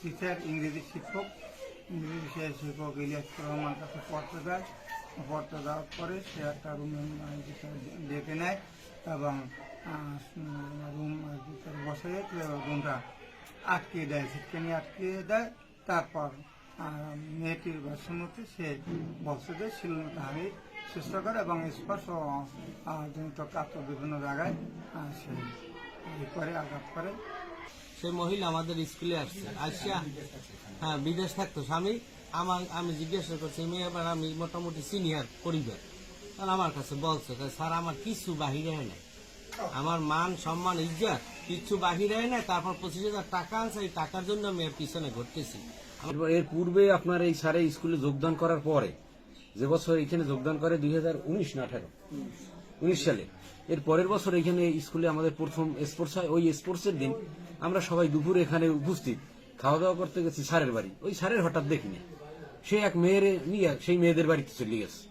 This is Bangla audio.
টিচার ইংরেজি শিক্ষক, ইংরেজি বিষয়ের শিক্ষক ইলিয়াস রহমান কাছে পত্র দেয়। পত্র দেওয়ার পরে সে একটা রুমে ডেকে নেয় এবং রুম বসে রুমটা আটকে দেয়, সেখানে আটকে দেয়। তারপর মেয়েটির ভাষণমতে সে যে শিলনোটা হারিয়ে চেষ্টা করে এবং স্পর্শ জনিত কাত বিভিন্ন জায়গায় সে করে আঘাত করে। সেই মহিলা আমাদের স্কুলে আসছে। আসিয়া হ্যাঁ বিদেশ থাকতো। স্বামী, আমার, আমি জিজ্ঞাসা করছি, মেয়ে, এবার আমি মোটামুটি সিনিয়র পরিবার। তখন আমার কাছে বলছে স্যার, আমার কিছু বাহিরে হয় নাই। আমার মান, সম্মান, ইজ্জত কিচ্ছু বাহিরে হয় নাই। তারপর পঁচিশ হাজার টাকা আছে, এই টাকার জন্য আমি এর পিছনে ঘটতেছি এর পূর্বে আপনার এই স্যারে স্কুলে যোগদান করার পরে, যে বছর এখানে যোগদান করে দুই হাজার উনিশ না আঠারো উনিশ সালে। এর পরের বছর এখানে স্কুলে আমাদের প্রথম স্পোর্টস হয়। ওই স্পোর্টসের দিন আমরা সবাই দুপুরে এখানে উপস্থিত। খাওয়া দাওয়া করতে গেছি স্যারের বাড়ি। ওই স্যারের হঠাৎ দেখিনি। সে এক মেয়ের নিয়ে, সেই মেয়েদের বাড়িতে চলে গেছে।